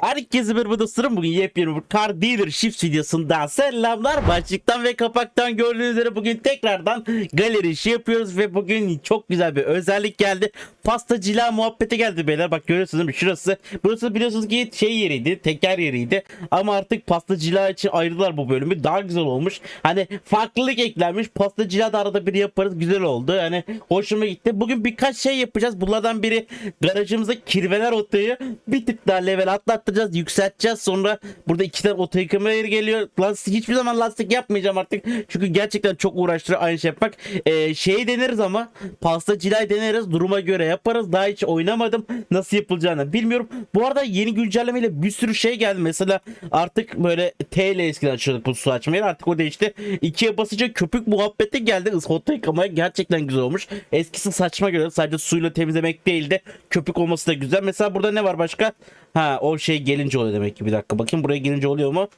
Herkese merhaba dostlarım. Bugün yepyeni bir Car Dealership videosundan selamlar. Başlıktan ve kapaktan gördüğünüz üzere bugün tekrardan galeri işi yapıyoruz ve bugün çok güzel bir özellik geldi. Pastacılığa muhabbeti geldi beyler. Bak görüyorsunuz değil mi? Şurası. Burası biliyorsunuz ki şey yeriydi. Teker yeriydi. Ama artık pastacılığa için ayrılar bu bölümü. Daha güzel olmuş. Hani farklılık eklenmiş. Pastacılığa da arada bir yaparız. Güzel oldu. Hani hoşuma gitti. Bugün birkaç şey yapacağız. Bunlardan biri garajımızda kirveler otoyu bir tık daha level atlattıracağız. Yükselteceğiz. Sonra burada iki tane oto yıkama yeri geliyor. Lastik hiçbir zaman lastik yapmayacağım artık. Çünkü gerçekten çok uğraştırıyor aynı şey yapmak. Ee, şeyi deneriz ama pastacılığı deneriz. Duruma göre yaparız. Daha hiç oynamadım. Nasıl yapılacağını bilmiyorum. Bu arada yeni güncellemeyle bir sürü şey geldi. Mesela artık böyle T ile eskiden açıyorduk bu su açmayı. Artık o değişti. İkiye basınca köpük muhabbeti geldi. Iskota yıkamaya gerçekten güzel olmuş. Eskisi saçma göre sadece suyla temizlemek değil de köpük olması da güzel. Mesela burada ne var başka? Ha o şey gelince oluyor demek ki. Bir dakika bakayım buraya gelince oluyor mu?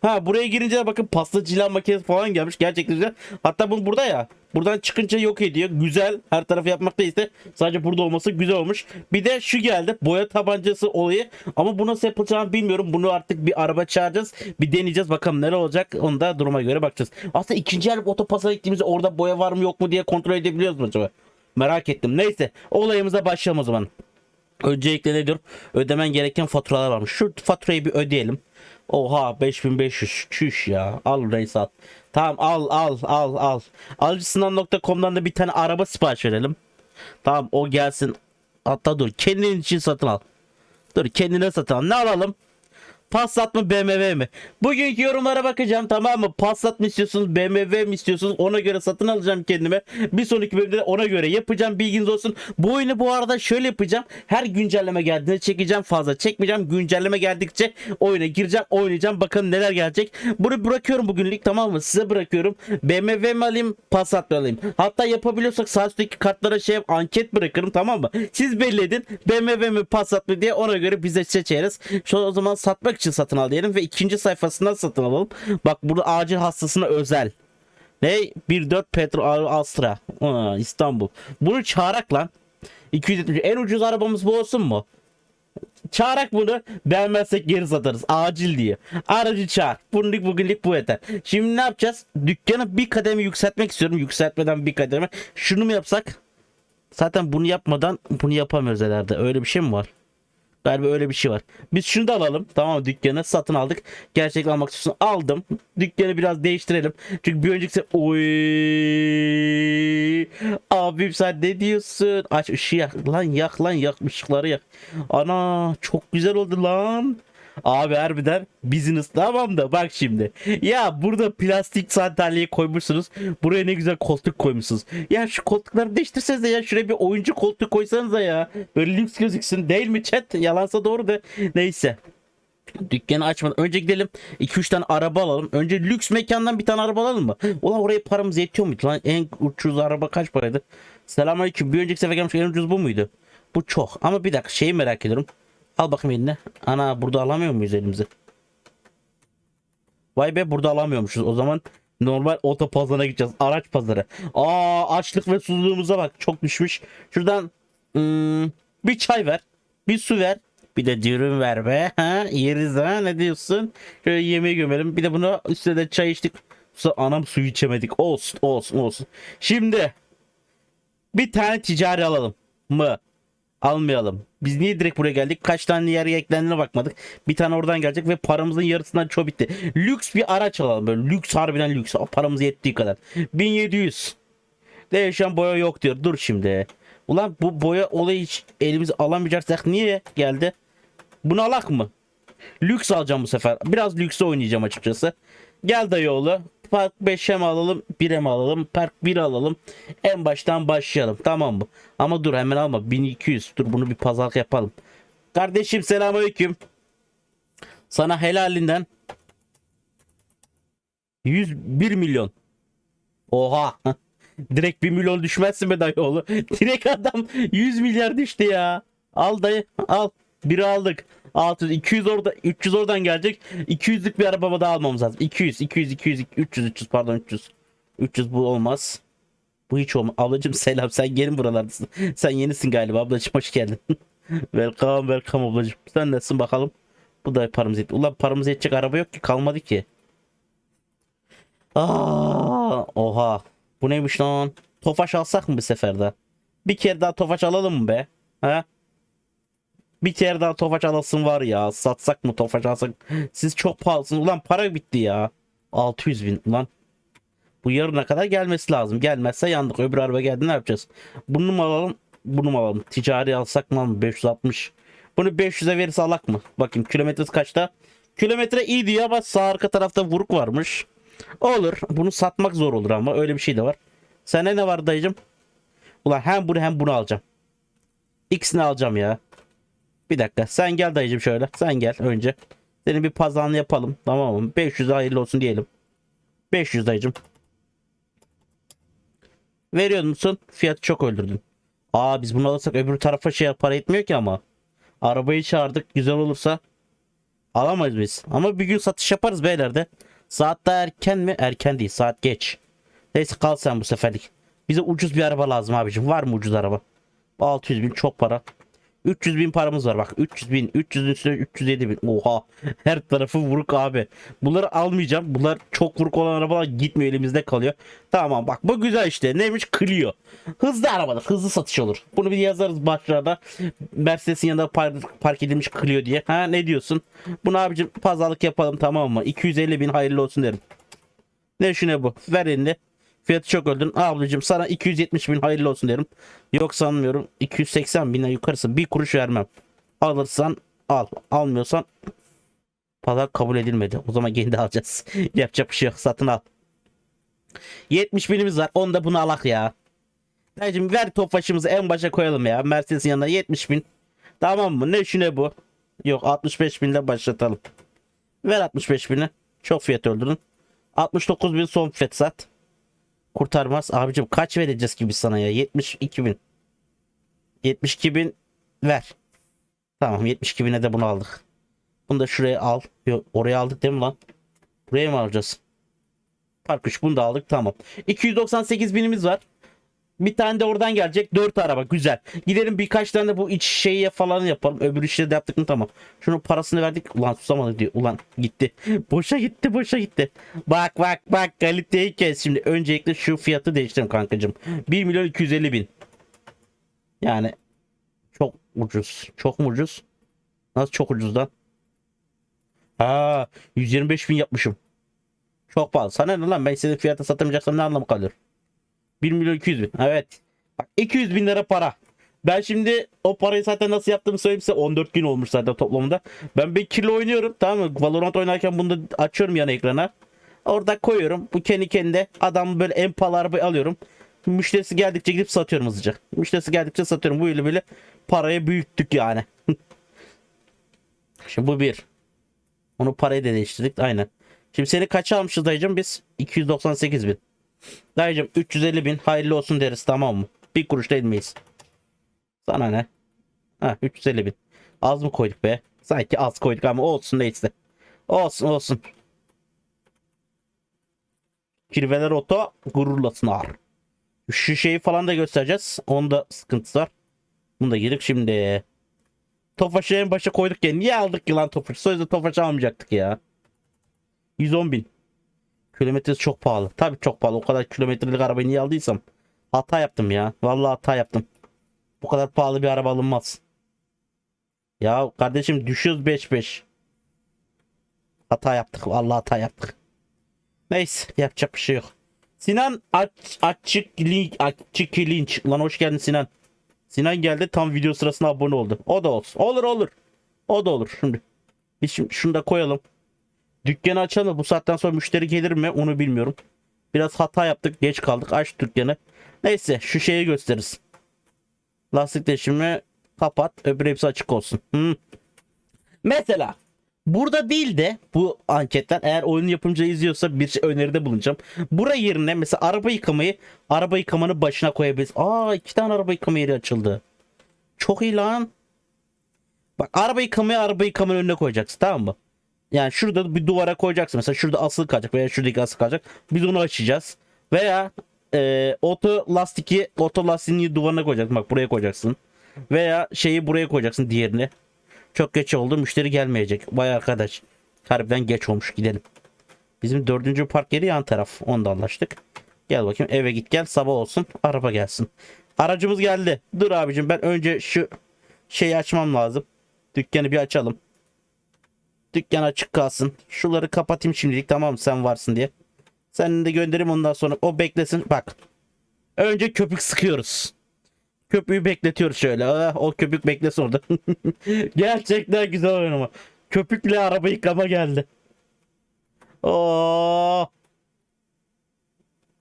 Ha buraya girince bakın pasta cila makinesi falan gelmiş. Gerçekten güzel. Hatta bu burada ya. Buradan çıkınca yok ediyor. Güzel. Her tarafı yapmak değil de sadece burada olması güzel olmuş. Bir de şu geldi. Boya tabancası olayı. Ama bu nasıl yapılacağını bilmiyorum. Bunu artık bir araba çağıracağız. Bir deneyeceğiz. Bakalım neler olacak. Onu da duruma göre bakacağız. Aslında ikinci el otopasa gittiğimizde orada boya var mı yok mu diye kontrol edebiliyoruz mu acaba? Merak ettim. Neyse. Olayımıza başlayalım o zaman. Öncelikle ne diyorum? Ödemen gereken faturalar varmış. Şu faturayı bir ödeyelim. Oha 5500 çüş ya. Al reis al. Tamam al al al al. Alıcısından.com'dan da bir tane araba sipariş verelim. Tamam o gelsin. Hatta dur kendin için satın al. Dur kendine satın al. Ne alalım? Passat mı BMW mi? Bugünkü yorumlara bakacağım tamam mı? Passat mı istiyorsunuz BMW mi istiyorsunuz? Ona göre satın alacağım kendime. Bir sonraki bölümde de ona göre yapacağım bilginiz olsun. Bu oyunu bu arada şöyle yapacağım. Her güncelleme geldiğinde çekeceğim fazla çekmeyeceğim. Güncelleme geldikçe oyuna gireceğim oynayacağım. Bakın neler gelecek. Bunu bırakıyorum bugünlük tamam mı? Size bırakıyorum. BMW mi alayım Passat mı alayım? Hatta yapabiliyorsak sağ üstteki kartlara şey anket bırakırım tamam mı? Siz belli edin. BMW mi Passat mı diye ona göre biz de seçeriz. Şu o zaman satmak için satın al diyelim ve ikinci sayfasından satın alalım. Bak burada acil hastasına özel. Ne? 1.4 petrol Astra. Aa, İstanbul. Bunu çağırak lan. 270. En ucuz arabamız bu olsun mu? Çağırak bunu beğenmezsek geri satarız. Acil diye. Aracı çağır. Bugünlük bugünlük bu yeter. Şimdi ne yapacağız? Dükkanı bir kademe yükseltmek istiyorum. Yükseltmeden bir kademe. Şunu mu yapsak? Zaten bunu yapmadan bunu yapamıyoruz herhalde. Öyle bir şey mi var? Galiba öyle bir şey var. Biz şunu da alalım. Tamam mı? dükkanı satın aldık. Gerçekten almak istiyorsun. Aldım. Dükkanı biraz değiştirelim. Çünkü bir önceki Oy. Abim sen ne diyorsun? Aç ışığı yak. Lan yak lan yak ışıkları yak. Ana çok güzel oldu lan. Abi harbiden business tamam da bak şimdi. Ya burada plastik sandalyeyi koymuşsunuz. Buraya ne güzel koltuk koymuşsunuz. Ya şu koltukları değiştirseniz de ya şuraya bir oyuncu koltuk koysanız da ya. Böyle lüks gözüksün değil mi chat? Yalansa doğru da. Neyse. Dükkanı açmadan önce gidelim 2-3 tane araba alalım. Önce lüks mekandan bir tane araba alalım mı? Ulan oraya paramız yetiyor muydu lan? En ucuz araba kaç paraydı? Selamünaleyküm. Bir önceki sefer gelmiş en ucuz bu muydu? Bu çok. Ama bir dakika şeyi merak ediyorum. Al bakayım eline. Ana burada alamıyor muyuz elimize? Vay be burada alamıyormuşuz. O zaman normal oto pazarına gideceğiz. Araç pazarı. Aa açlık ve susuzluğumuza bak. Çok düşmüş. Şuradan hmm, bir çay ver. Bir su ver. Bir de dürüm ver be. Ha, yeriz ha ne diyorsun? Şöyle yemeği gömelim. Bir de bunu üstüne de çay içtik. Sonra anam suyu içemedik. Olsun olsun olsun. Şimdi bir tane ticari alalım mı? Almayalım. Biz niye direkt buraya geldik? Kaç tane yarı eklendiğine bakmadık. Bir tane oradan gelecek ve paramızın yarısından çok bitti. Lüks bir araç alalım böyle. Lüks harbiden lüks. Paramız yettiği kadar. 1700. Değişen boya yok diyor. Dur şimdi. Ulan bu boya olayı hiç elimize alamayacaksak niye geldi? Bunu alak mı? Lüks alacağım bu sefer. Biraz lükse oynayacağım açıkçası. Gel dayıoğlu. Park 5'e mi alalım 1'e mi alalım? Park 1 alalım. En baştan başlayalım tamam mı? Ama dur hemen alma. 1200 dur bunu bir pazarlık yapalım. Kardeşim selamünaleyküm. Sana helalinden 101 milyon. Oha. Direkt 1 milyon düşmezsin be dayıoğlu direkt adam 100 milyar düştü ya. Al dayı al. Biri aldık 600 200 orada 300 oradan gelecek 200'lük bir araba daha almamız lazım 200 200 200 300 300 pardon 300 300 bu olmaz bu hiç olmaz ablacım selam sen gelin buralardasın sen yenisin galiba ablacım hoş geldin welcome welcome ablacım sen nesin bakalım Bu da paramız yetti. Ulan paramız yetecek araba yok ki kalmadı ki. Aa, oha. Bu neymiş lan? Tofaş alsak mı bir seferde? Bir kere daha Tofaş alalım mı be? Ha? Bir kere daha Tofaş alasın var ya. Satsak mı Tofaş alsak? Siz çok pahalısınız. Ulan para bitti ya. 600 bin ulan. Bu yarına kadar gelmesi lazım. Gelmezse yandık. Öbür araba geldi ne yapacağız? Bunu mu alalım? Bunu mu alalım? Ticari alsak mı? alalım? 560. Bunu 500'e verirse alak mı? Bakayım kilometresi kaçta? Kilometre iyi diyor ama sağ arka tarafta vuruk varmış. Olur. Bunu satmak zor olur ama öyle bir şey de var. Sende ne var dayıcım? Ulan hem bunu hem bunu alacağım. İkisini alacağım ya. Bir dakika. Sen gel dayıcım şöyle. Sen gel önce. Senin bir pazarını yapalım. Tamam mı? 500 hayırlı olsun diyelim. 500 dayıcım. Veriyor musun? Fiyatı çok öldürdün. Aa biz bunu alırsak öbür tarafa şey para etmiyor ki ama. Arabayı çağırdık. Güzel olursa alamayız biz. Ama bir gün satış yaparız beyler de. Saat daha erken mi? Erken değil. Saat geç. Neyse kal sen bu seferlik. Bize ucuz bir araba lazım abicim. Var mı ucuz araba? 600 bin çok para. 300 bin paramız var. Bak 300 bin 300'ün üstüne 307 bin. Oha her tarafı vuruk abi. Bunları almayacağım. Bunlar çok vuruk olan arabalar gitmiyor elimizde kalıyor. Tamam bak bu güzel işte. Neymiş? Clio. Hızlı arabadır hızlı satış olur. Bunu bir yazarız başlarda. Mercedes'in yanında park, park edilmiş Clio diye. Ha ne diyorsun? Bunu abicim pazarlık yapalım tamam mı? 250 bin hayırlı olsun derim. Ne şu ne bu? Ver elini Fiyatı çok öldün. Ablacığım sana 270 bin hayırlı olsun derim. Yok sanmıyorum. 280 binden yukarısı bir kuruş vermem. Alırsan al. Almıyorsan pazar kabul edilmedi. O zaman kendi alacağız. Yapacak bir şey yok. Satın al. 70 binimiz var. Onu da bunu alak ya. Dayıcım ver tofaşımızı en başa koyalım ya. Mercedes'in yanına 70 bin. Tamam mı? Ne şu ne bu? Yok 65 binle başlatalım. Ver 65 bini. Çok fiyat öldürün. 69 bin son fiyat sat kurtarmaz. Abicim kaç vereceğiz gibi sana ya? 72 bin. 72 bin ver. Tamam 72 bine de bunu aldık. Bunu da şuraya al. Yok oraya aldık değil mi lan? Buraya mı alacağız? Park 3 bunu da aldık tamam. 298 binimiz var. Bir tane de oradan gelecek. 4 araba güzel. Gidelim birkaç tane de bu iç şeyi falan yapalım. Öbür işleri de yaptık mı tamam. Şunun parasını verdik. Ulan susamadı diyor. Ulan gitti. boşa gitti boşa gitti. Bak bak bak kaliteyi kes. Şimdi öncelikle şu fiyatı değiştirelim kankacığım. 1 milyon 250 bin. Yani çok ucuz. Çok mu ucuz? Nasıl çok ucuz lan? Aa 125 bin yapmışım. Çok pahalı. Sana ne lan ben senin fiyata satamayacaksam ne anlamı kalır? 1 milyon 200 bin. Evet. Bak 200 bin lira para. Ben şimdi o parayı zaten nasıl yaptığımı söyleyeyim size 14 gün olmuş zaten toplamında. Ben bir kilo oynuyorum tamam mı? Valorant oynarken bunu da açıyorum yan ekrana. Orada koyuyorum. Bu kendi kendine adam böyle en pahalı alıyorum. Müşterisi geldikçe gidip satıyorum hızlıca. Müşterisi geldikçe satıyorum. Bu ile böyle parayı büyüttük yani. Şimdi bu bir. Onu parayı da değiştirdik. Aynen. Şimdi seni kaça almışız dayıcım biz? 298 bin. Dayıcım 350 bin hayırlı olsun deriz tamam mı? Bir kuruş değil miyiz? Sana ne? Ha 350 bin. Az mı koyduk be? Sanki az koyduk ama olsun neyse. Olsun olsun. Kirveler oto gururlasın ağır. Şu şeyi falan da göstereceğiz. Onda sıkıntısı var. Bunu da girdik şimdi. Tofaş'ı en başa koyduk ya. Niye aldık ki lan Tofaş'ı? Sözde Tofaş'ı almayacaktık ya. 110 bin. Kilometresi çok pahalı. Tabii çok pahalı. O kadar kilometrelik arabayı niye aldıysam. Hata yaptım ya. Vallahi hata yaptım. Bu kadar pahalı bir araba alınmaz. Ya kardeşim düşüyoruz 5-5. Hata yaptık. Vallahi hata yaptık. Neyse yapacak bir şey yok. Sinan aç, açık link açık linç. Lan hoş geldin Sinan. Sinan geldi tam video sırasına abone oldu. O da olsun. Olur olur. O da olur. Şimdi biz şimdi şunu da koyalım. Dükkanı açalım. Bu saatten sonra müşteri gelir mi onu bilmiyorum. Biraz hata yaptık. Geç kaldık. Aç dükkanı. Neyse şu şeyi gösteririz. Lastik değişimi kapat. Öbür hepsi açık olsun. Hı. Mesela burada değil de bu anketten eğer oyun yapımcı izliyorsa bir şey öneride bulunacağım. Bura yerine mesela araba yıkamayı araba yıkamanın başına koyabiliriz. Aa iki tane araba yıkama yeri açıldı. Çok iyi lan. Bak araba yıkamayı araba yıkamanın önüne koyacaksın tamam mı? Yani şurada bir duvara koyacaksın. Mesela şurada asılı kalacak veya şuradaki asılı kalacak. Biz onu açacağız. Veya e, oto lastiki oto lastiğini duvarına koyacaksın. Bak buraya koyacaksın. Veya şeyi buraya koyacaksın diğerini. Çok geç oldu. Müşteri gelmeyecek. Vay arkadaş. Harbiden geç olmuş. Gidelim. Bizim dördüncü park yeri yan taraf. Onda anlaştık. Gel bakayım eve git gel sabah olsun araba gelsin. Aracımız geldi. Dur abicim ben önce şu şeyi açmam lazım. Dükkanı bir açalım. Dükkan açık kalsın. Şuları kapatayım şimdilik tamam mı sen varsın diye. Sen de gönderim ondan sonra o beklesin. Bak. Önce köpük sıkıyoruz. Köpüğü bekletiyoruz şöyle. Ah, o köpük beklesin orada. Gerçekten güzel oyun ama. Köpükle araba yıkama geldi. Oo.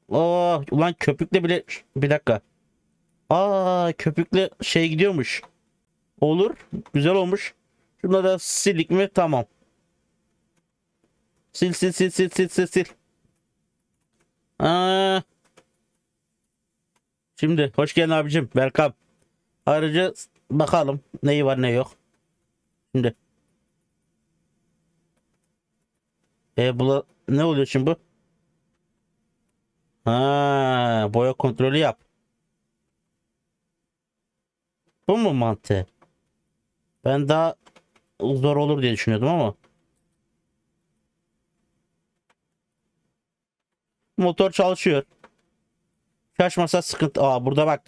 Oo, ulan köpükle bile bir dakika. Aa, köpükle şey gidiyormuş. Olur. Güzel olmuş. Şunu da sildik mi? Tamam. Sil sil sil sil sil sil sil. Aa. Şimdi hoş geldin abicim. Welcome. Ayrıca bakalım neyi var ne yok. Şimdi. E bu ne oluyor şimdi bu? Ha, boya kontrolü yap. Bu mu mantığı? Ben daha zor olur diye düşünüyordum ama. Motor çalışıyor. Şaşmasa sıkıntı. Aa burada bak.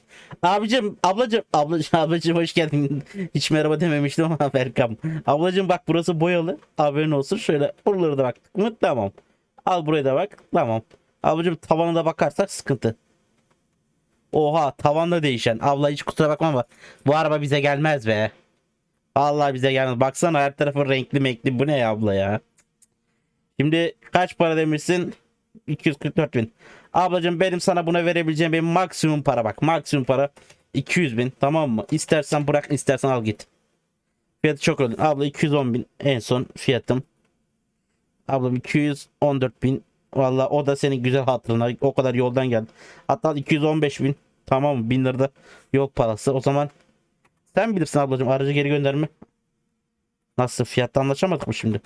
Abicim, ablacım, ablacım, ablacım hoş geldin. Hiç merhaba dememiştim ama welcome. Ablacım bak burası boyalı. Haberin olsun. Şöyle buralara da baktık mı? Tamam. Al buraya da bak. Tamam. Ablacım tavana da bakarsak sıkıntı. Oha tavanda değişen. Abla hiç kusura bakma ama bu araba bize gelmez be. Allah bize gelmez. Baksana her tarafı renkli menkli. Bu ne ya abla ya? Şimdi kaç para demişsin? 244 bin. Ablacığım benim sana buna verebileceğim benim maksimum para bak. Maksimum para 200 bin tamam mı? İstersen bırak istersen al git. Fiyatı çok öyle. Abla 210 bin en son fiyatım. Ablam 214 bin. Valla o da senin güzel hatırına. O kadar yoldan geldi. Hatta 215 bin. Tamam mı? 1000 lirada yol parası. O zaman sen bilirsin ablacığım aracı geri gönderme. Nasıl fiyatta anlaşamadık mı şimdi?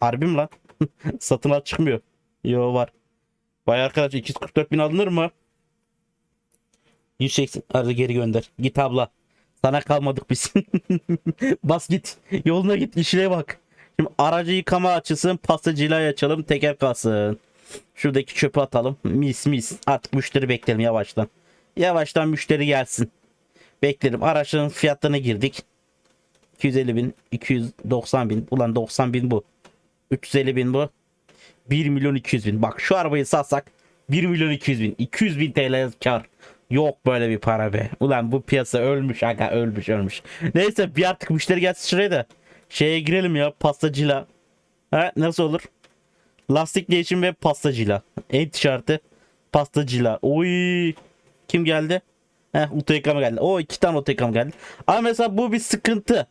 Harbi mi lan? Satın al çıkmıyor. Yo var. Vay arkadaş 244 bin alınır mı? 180 aracı geri gönder. Git abla. Sana kalmadık biz. Bas git. Yoluna git işine bak. Şimdi aracı yıkama açılsın. Pastacıyla açalım. Teker kalsın. Şuradaki çöpü atalım. Mis mis. Artık müşteri bekleyelim yavaştan. Yavaştan müşteri gelsin. Beklerim. Araçların fiyatlarına girdik. 250 bin, 290 bin. Ulan 90 bin bu. 350 bin bu. 1 milyon 200 bin. Bak şu arabayı satsak 1 milyon 200 bin. 200 bin TL kar. Yok böyle bir para be. Ulan bu piyasa ölmüş aga ölmüş ölmüş. Neyse bir artık müşteri gelsin şuraya da. Şeye girelim ya pastacıyla. Ha nasıl olur? Lastik değişim ve pastacıyla. En tişörtü pastacıyla. Oy. Kim geldi? Heh Uto yıkama geldi. O iki tane Uto yıkama geldi. Ama mesela bu bir sıkıntı.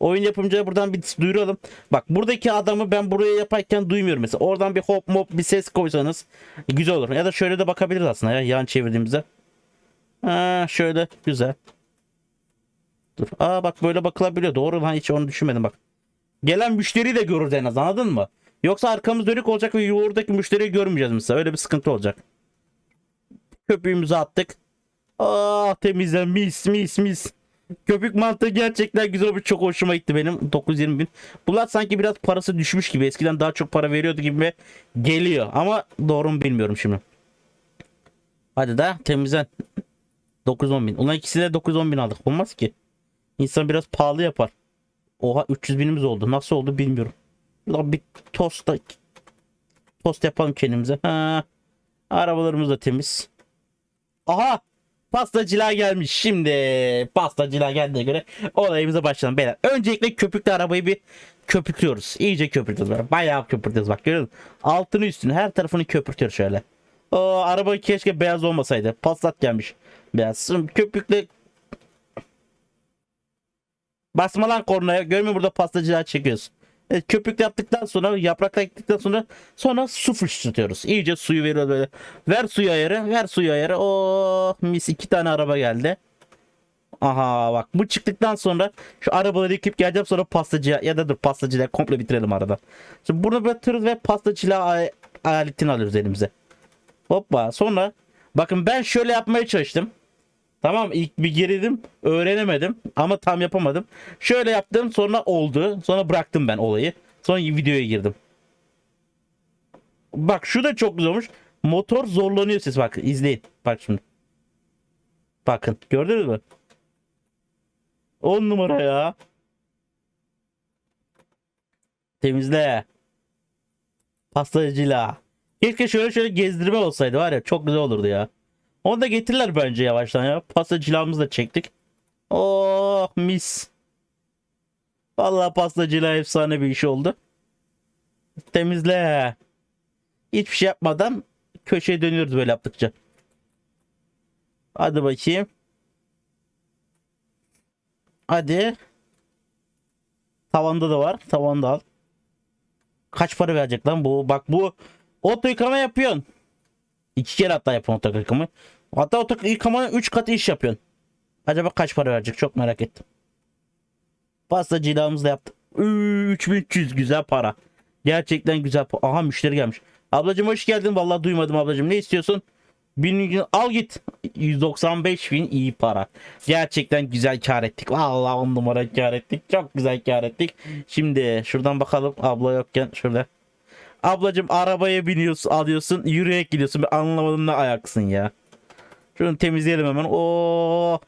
Oyun yapımcıya buradan bir duyuralım. Bak buradaki adamı ben buraya yaparken duymuyorum mesela. Oradan bir hop mop bir ses koysanız güzel olur. Ya da şöyle de bakabiliriz aslında ya yan çevirdiğimizde. Ha, şöyle güzel. Dur. Aa bak böyle bakılabiliyor. Doğru lan hiç onu düşünmedim bak. Gelen müşteriyi de görürüz en az anladın mı? Yoksa arkamız dönük olacak ve oradaki müşteriyi görmeyeceğiz mesela. Öyle bir sıkıntı olacak. Köpüğümüzü attık. Aa temizlen mis mis mis. Köpük mantığı gerçekten güzel olmuş. Çok hoşuma gitti benim. 920 bin. Bunlar sanki biraz parası düşmüş gibi. Eskiden daha çok para veriyordu gibi geliyor. Ama doğru mu bilmiyorum şimdi. Hadi da temizlen. 910 bin. Ulan ikisi de 910 bin aldık. Olmaz ki. İnsan biraz pahalı yapar. Oha 300 binimiz oldu. Nasıl oldu bilmiyorum. Lan bir tost da tost yapalım kendimize. Ha. Arabalarımız da temiz. Aha Pastacılar gelmiş. Şimdi pastacılar geldiğine göre olayımıza başlayalım beyler. Öncelikle köpüklü arabayı bir köpüklüyoruz. İyice köpürtüyoruz böyle. Bayağı köpürtüyoruz bak görüyor musun? Altını üstünü her tarafını köpürtüyoruz şöyle. O araba keşke beyaz olmasaydı. Passat gelmiş. Beyaz. Şimdi köpükle Basma lan kornaya. Görmüyor burada pastacılar çekiyoruz. Evet, köpük yaptıktan sonra yaprakla ektikten sonra sonra su fışlatıyoruz. İyice suyu veriyoruz böyle. Ver suyu ayarı, ver suyu ayarı. O mis iki tane araba geldi. Aha bak bu çıktıktan sonra şu arabaları yıkıp geleceğim sonra pastacıya ya da dur pastacıyla komple bitirelim arada. Şimdi bunu batırırız ve pastacıyla aletini alıyoruz elimize. Hoppa sonra bakın ben şöyle yapmaya çalıştım. Tamam ilk bir girdim öğrenemedim ama tam yapamadım. Şöyle yaptım sonra oldu. Sonra bıraktım ben olayı. Sonra videoya girdim. Bak şu da çok güzel olmuş. Motor zorlanıyor ses bak izleyin. Bak şimdi. Bakın gördünüz mü? 10 numara ya. Temizle. Pastacıyla. Keşke şöyle şöyle gezdirme olsaydı var ya çok güzel olurdu ya. Onu da getirirler bence yavaştan ya. Pastacılarımızı da çektik. Oh mis. Vallahi pastacıyla efsane bir iş oldu. Temizle. Hiçbir şey yapmadan köşeye dönüyoruz böyle yaptıkça. Hadi bakayım. Hadi. Tavanda da var. Tavanda al. Kaç para verecek lan bu? Bak bu oto yıkama yapıyorsun. İki kere hatta yapıyorsun oto yıkama. Hatta oto yıkamanın 3 katı iş yapıyorsun. Acaba kaç para verecek? Çok merak ettim. Pasta cilamızı da yaptık. Üü, 3300 güzel para. Gerçekten güzel pa- Aha müşteri gelmiş. Ablacım hoş geldin. Vallahi duymadım ablacım. Ne istiyorsun? Bin, al git. 195 bin iyi para. Gerçekten güzel kar ettik. Vallahi on numara kar ettik. Çok güzel kar ettik. Şimdi şuradan bakalım. Abla yokken şurada. Ablacım arabaya biniyorsun alıyorsun yürüyerek gidiyorsun. Ben anlamadım ne ayaksın ya. Şunu temizleyelim hemen. Oo.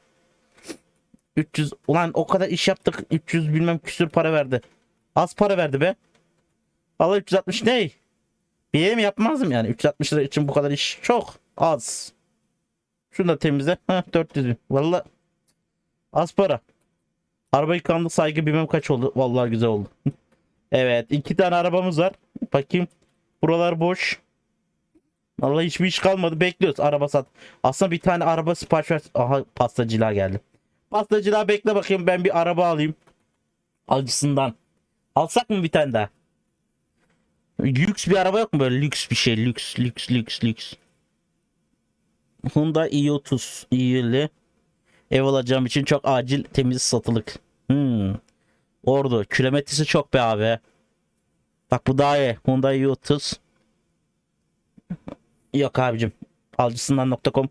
300 ulan o kadar iş yaptık 300 bilmem küsür para verdi. Az para verdi be. Allah 360 ne? Bir yere mi yapmazdım yani 360 lira için bu kadar iş çok az. Şunu da temizle. Heh, 400 bin. Valla az para. Araba yıkandı saygı bilmem kaç oldu. Vallahi güzel oldu. evet iki tane arabamız var. Bakayım. Buralar boş. Vallahi hiçbir iş kalmadı. Bekliyoruz araba sat. Aslında bir tane araba sipariş ver. Aha pastacılar geldi. Pastacılar bekle bakayım ben bir araba alayım. Acısından. Alsak mı bir tane daha? Lüks bir araba yok mu böyle lüks bir şey lüks lüks lüks lüks. Honda i30 iyili. Ev alacağım için çok acil temiz satılık. Hmm. Ordu. Kilometresi çok be abi. Bak bu daha iyi. Honda i30. Yok abicim. Alcısından.com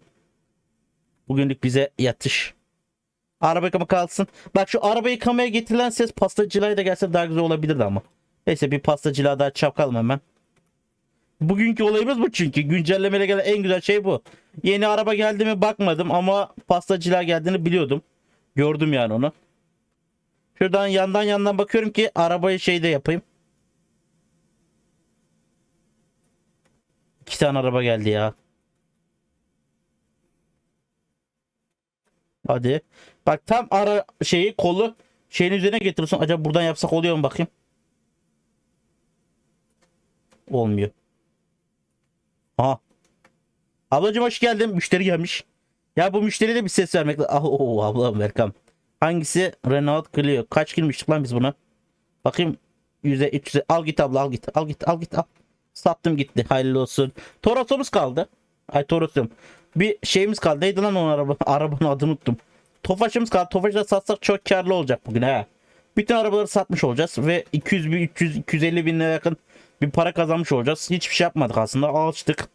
Bugünlük bize yatış. Araba yıkama kalsın. Bak şu araba yıkamaya getirilen ses pastacılığa da gelse daha güzel olabilirdi ama. Neyse bir pastacılığa daha çapkalım hemen. Bugünkü olayımız bu çünkü. Güncellemeyle gelen en güzel şey bu. Yeni araba geldi mi bakmadım ama pastacılığa geldiğini biliyordum. Gördüm yani onu. Şuradan yandan yandan bakıyorum ki arabayı şeyde yapayım. İki tane araba geldi ya. Hadi. Bak tam ara şeyi kolu şeyin üzerine getiriyorsun. Acaba buradan yapsak oluyor mu bakayım. Olmuyor. Ha. Ablacım hoş geldin. Müşteri gelmiş. Ya bu müşteriye de bir ses vermek lazım. Ah, oh, ablam welcome. Hangisi? Renault Clio. Kaç girmiştik lan biz buna? Bakayım. 100'e 300'e. Al git abla al git. Al git al git al. Sattım gitti. Hayırlı olsun. Toros'umuz kaldı. Ay Toros diyorum. Bir şeyimiz kaldı. Neydi lan onun araba? Arabanın adını unuttum. Tofaş'ımız kaldı. Tofaş'ı da satsak çok karlı olacak bugün ha. Bütün arabaları satmış olacağız ve 200 bin 300 250 bin lira yakın bir para kazanmış olacağız. Hiçbir şey yapmadık aslında. Açtık.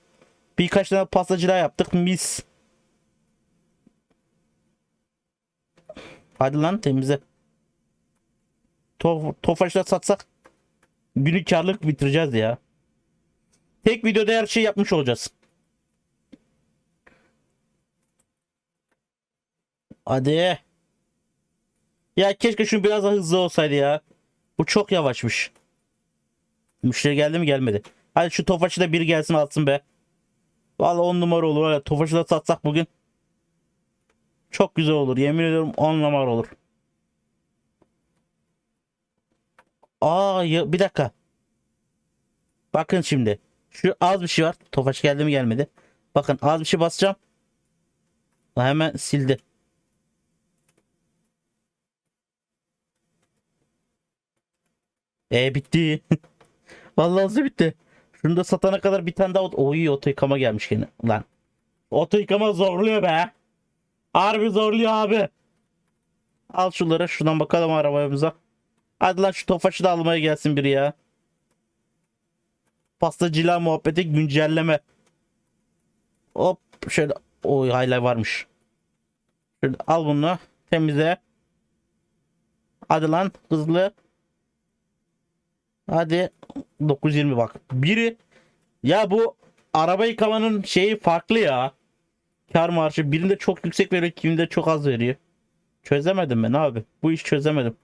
Birkaç tane pastacılar yaptık. Mis. Hadi lan temize. To Tofaş'la satsak günü karlık bitireceğiz ya. Tek videoda her şeyi yapmış olacağız. Hadi. Ya keşke şunu biraz daha hızlı olsaydı ya. Bu çok yavaşmış. Müşteri geldi mi gelmedi. Hadi şu Tofaş'ı da biri gelsin alsın be. Vallahi on numara olur. Öyle Tofaş'ı da satsak bugün. Çok güzel olur. Yemin ediyorum on numara olur. Aa ya, bir dakika. Bakın şimdi. Şu az bir şey var. Tofaş geldi mi gelmedi. Bakın az bir şey basacağım. Hemen sildi. E bitti. Vallahi hızlı bitti. Şunu da satana kadar bir tane daha oy oto yıkama gelmiş gene. Lan. Oto yıkama zorluyor be. Harbi zorluyor abi. Al şunları şuradan bakalım arabamıza. Hadi lan şu tofaşı da almaya gelsin biri ya. Pastacıyla muhabbeti güncelleme. Hop şöyle. Oy hala varmış. Şöyle al bunu temizle. Hadi lan hızlı. Hadi 920 bak. Biri ya bu araba yıkamanın şeyi farklı ya. Kar marşı birinde çok yüksek veriyor, kiminde çok az veriyor. Çözemedim ben abi. Bu iş çözemedim.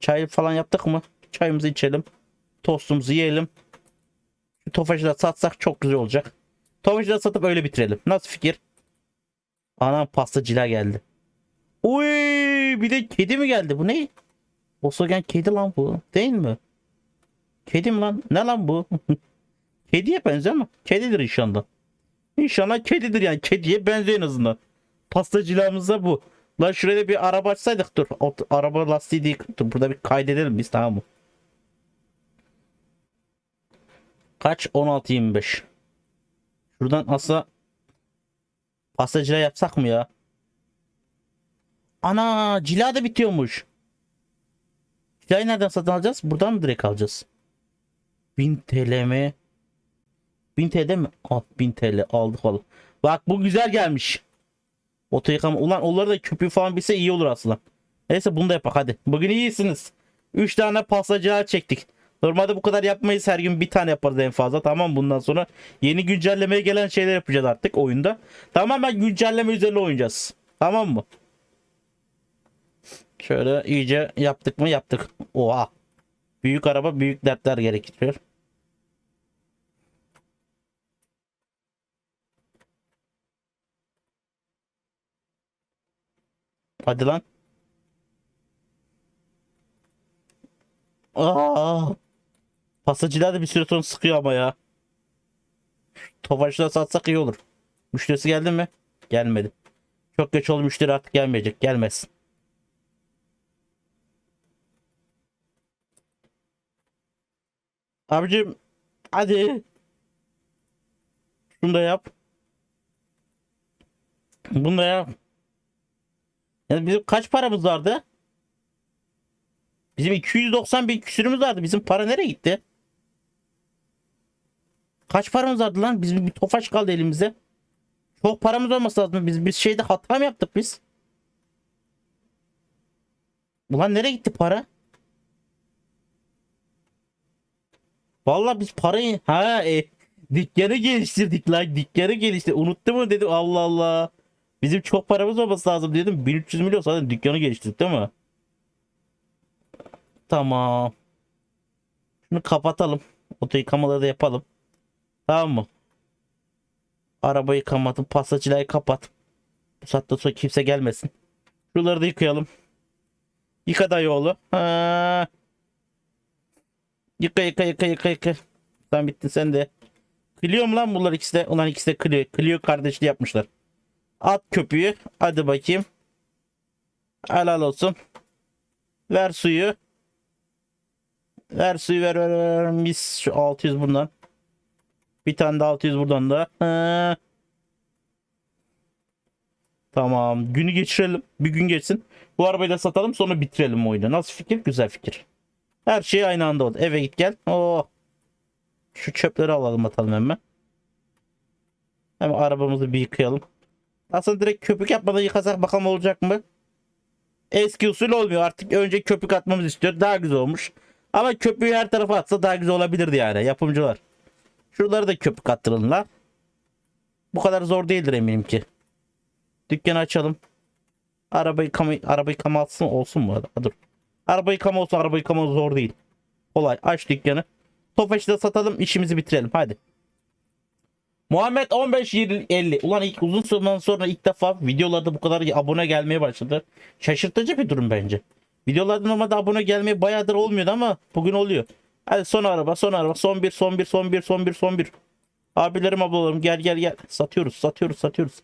Çay falan yaptık mı? Çayımızı içelim. Tostumuzu yiyelim. Tofaşı da satsak çok güzel olacak. Tofaşı da satıp öyle bitirelim. Nasıl fikir? Anam pastacılar geldi. Uy, bir de kedi mi geldi? Bu ne? Volkswagen kedi lan bu. Değil mi? Kedi mi lan? Ne lan bu? Kediye benziyor ama kedidir inşallah. İnşallah kedidir yani. Kediye benziyor en azından. Pastacılığımız da bu. Lan şuraya bir araba açsaydık dur. O, araba lastiği değil. Dur burada bir kaydedelim biz tamam mı? Kaç? 16.25. Şuradan aslında pastacılığa yapsak mı ya? Ana cila da bitiyormuş. Cilayı nereden satın alacağız? Buradan mı direkt alacağız? 1000 TL mi? 1000 TL mi? Al 1000 TL aldık aldık. Bak bu güzel gelmiş. Oto yıkama. Ulan onları da köpüğü falan bilse iyi olur aslında. Neyse bunu da yapak hadi. Bugün iyisiniz. 3 tane pastacılar çektik. Normalde bu kadar yapmayız. Her gün bir tane yaparız en fazla. Tamam bundan sonra yeni güncellemeye gelen şeyler yapacağız artık oyunda. Tamamen güncelleme üzerine oynayacağız. Tamam mı? Şöyle iyice yaptık mı yaptık. Oha. Büyük araba büyük dertler gerektiriyor. Hadi lan. Aa! Pasajcılar da bir süre sonra sıkıyor ama ya. Tofaşla satsak iyi olur. Müşterisi geldi mi? Gelmedi. Çok geç oldu müşteri artık gelmeyecek. Gelmez. Abicim hadi. Şunu da yap. Bunu da yap. Yani bizim kaç paramız vardı? Bizim 290 bin küsürümüz vardı. Bizim para nereye gitti? Kaç paramız vardı lan? Bizim bir tofaş kaldı elimizde. Çok paramız olması lazım. Biz biz şeyde hata mı yaptık biz? Ulan nereye gitti para? Vallahi biz parayı ha e, dükkanı geliştirdik lan. Dükkanı geliştir. Unuttu mu dedim Allah Allah. Bizim çok paramız olması lazım dedim. 1300 milyon zaten dükkanı geliştirdik değil mi? Tamam. Şunu kapatalım. Oto yıkamaları da yapalım. Tamam mı? Arabayı yıkamadın. Pastacıları kapat. Bu saatten sonra kimse gelmesin. Şuraları da yıkayalım. Yıka dayı oğlu. Ha. Yıka yıka yıka yıka yıka. Sen bittin sen de. Clio mu lan bunlar ikisi de? Ulan ikisi de Clio. Clio kardeşliği yapmışlar. At köpüğü. Hadi bakayım. Helal olsun. Ver suyu. Ver suyu ver ver ver. Mis şu 600 bundan. Bir tane de 600 buradan da. Tamam. Günü geçirelim. Bir gün geçsin. Bu arabayı da satalım sonra bitirelim oyunu. Nasıl fikir? Güzel fikir. Her şey aynı anda oldu. Eve git gel. Oo. Şu çöpleri alalım atalım hemen. Hemen arabamızı bir yıkayalım. Aslında direkt köpük yapmadan yıkasak bakalım olacak mı? Eski usul olmuyor. Artık önce köpük atmamız istiyor. Daha güzel olmuş. Ama köpüğü her tarafa atsa daha güzel olabilirdi yani yapımcılar. Şuraları da köpük attırın lan. Bu kadar zor değildir eminim ki. Dükkanı açalım. Arabayı yıkama, arabayı yıkama atsın olsun mu? Ha, dur. Araba yıkama olsun araba yıkama zor değil. Kolay. Aç dükkanı. Tofaşı da satalım işimizi bitirelim. Hadi. Muhammed 15 50. Ulan ilk uzun zaman sonra ilk defa videolarda bu kadar abone gelmeye başladı. Şaşırtıcı bir durum bence. Videolarda normalde abone gelmeye bayağıdır olmuyordu ama bugün oluyor. Hadi son araba son araba son bir son bir son bir son bir son bir. Abilerim ablalarım gel gel gel. Satıyoruz satıyoruz satıyoruz.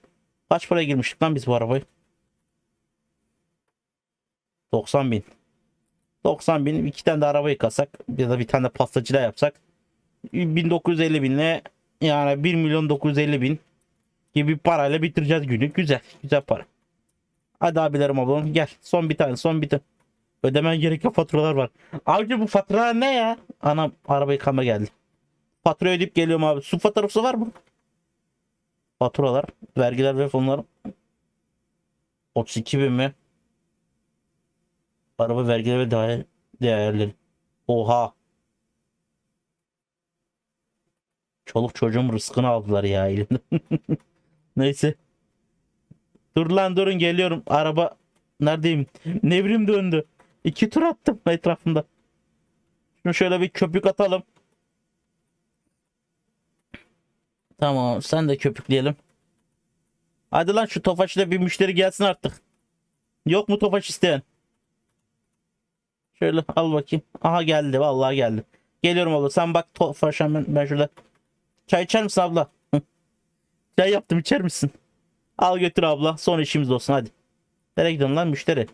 Kaç paraya girmiştik lan biz bu arabayı? 90 bin. 90 bin iki tane de araba yıkasak ya da bir tane de pastacıyla yapsak 1950 binle yani 1 milyon 950 bin gibi parayla bitireceğiz günü. Güzel. Güzel para. Hadi abilerim ablam gel. Son bir tane son bir tane. Ödemen gereken faturalar var. Abi bu faturalar ne ya? Anam araba yıkama geldi. Fatura ödeyip geliyorum abi. Su faturası var mı? Faturalar, vergiler ve fonlar. 32 bin mi? Araba vergileri ve değer, değerleri. Oha. Çoluk çocuğum rızkını aldılar ya. Neyse. Dur lan durun geliyorum. Araba neredeyim? Nevrim döndü. İki tur attım etrafında. Şunu şöyle bir köpük atalım. Tamam sen de köpükleyelim. Hadi lan şu tofaşla bir müşteri gelsin artık. Yok mu tofaş isteyen? Şöyle al bakayım. Aha geldi vallahi geldi. Geliyorum abla sen bak tofaşa ben, ben şurada. Çay içer misin abla? Çay yaptım içer misin? Al götür abla son işimiz olsun hadi. Nereye gidiyorsun lan müşteri?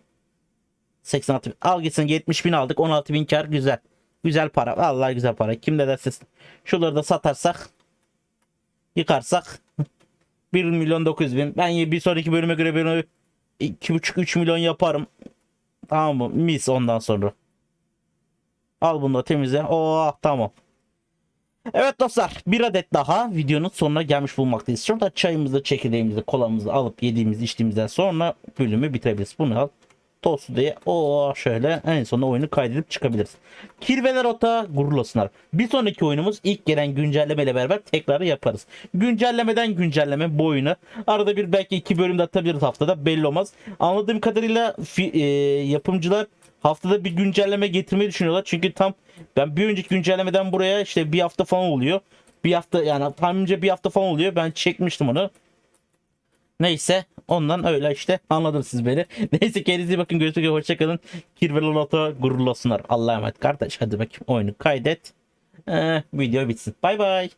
86 bin. Al gitsin 70 bin aldık 16 bin kar güzel. Güzel para. Vallahi güzel para. Kim ne derse şunları da satarsak yıkarsak 1 milyon 900 bin. Ben bir sonraki bölüme göre böyle 2,5-3 milyon yaparım. Tamam mı? Mis ondan sonra. Al bunu da temizle. Oh tamam. Evet dostlar bir adet daha videonun sonuna gelmiş bulmaktayız. Şurada çayımızı, çekirdeğimizi, kolamızı alıp yediğimiz içtiğimizden sonra bölümü bitirebiliriz. Bunu al. Tostu diye o şöyle en sonunda oyunu kaydedip çıkabiliriz. Kirveler ota gururlasınlar. Bir sonraki oyunumuz ilk gelen güncellemeyle beraber tekrar yaparız. Güncellemeden güncelleme bu oyunu. Arada bir belki iki bölümde atabiliriz haftada belli olmaz. Anladığım kadarıyla e, yapımcılar haftada bir güncelleme getirmeyi düşünüyorlar. Çünkü tam ben bir önceki güncellemeden buraya işte bir hafta falan oluyor. Bir hafta yani tahminimce bir hafta falan oluyor. Ben çekmiştim onu. Neyse ondan öyle işte anladınız siz beni. Neyse kendinize iyi bakın görüşmek üzere hoşçakalın. Kirvel Lotto gururlasınlar. Allah'a emanet kardeş hadi bakayım oyunu kaydet. Ee, video bitsin. Bay bay.